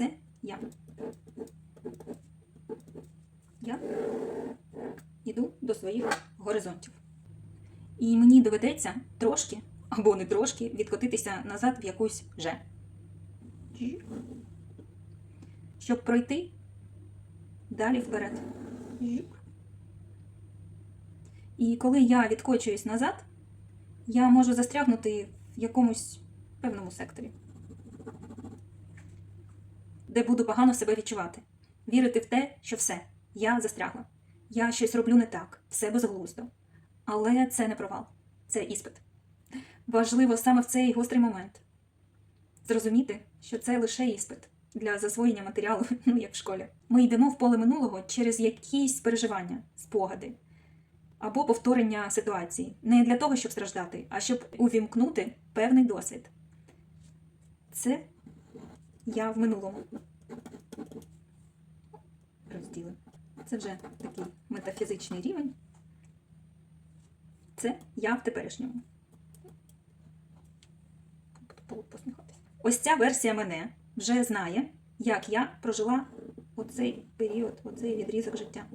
Це я. Я йду до своїх горизонтів. І мені доведеться трошки або не трошки відкотитися назад в якусь же. Щоб пройти далі вперед. І коли я відкочуюсь назад, я можу застрягнути в якомусь певному секторі, де буду погано себе відчувати, вірити в те, що все, я застрягла, я щось роблю не так, все безглуздо. Але це не провал, це іспит. Важливо саме в цей гострий момент зрозуміти, що це лише іспит для засвоєння матеріалу, ну як в школі. Ми йдемо в поле минулого через якісь переживання, спогади або повторення ситуації. Не для того, щоб страждати, а щоб увімкнути певний досвід. Це я в минулому. Розділи. Це вже такий метафізичний рівень. Це я в теперішньому. Ось ця версія мене вже знає, як я прожила оцей період, оцей відрізок життя.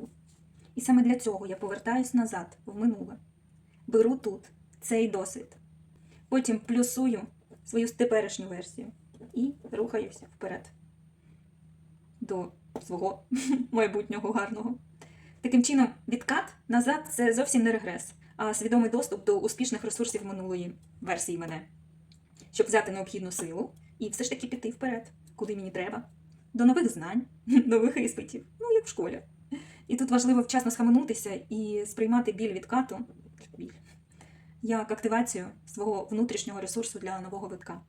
І саме для цього я повертаюсь назад, в минуле. Беру тут цей досвід. Потім плюсую свою теперішню версію і рухаюся вперед до свого майбутнього гарного. Таким чином, відкат назад це зовсім не регрес, а свідомий доступ до успішних ресурсів минулої версії мене, щоб взяти необхідну силу і все ж таки піти вперед, куди мені треба, до нових знань, нових іспитів, ну як в школі. І тут важливо вчасно схаменутися і сприймати біль відкату біль, як активацію свого внутрішнього ресурсу для нового витка.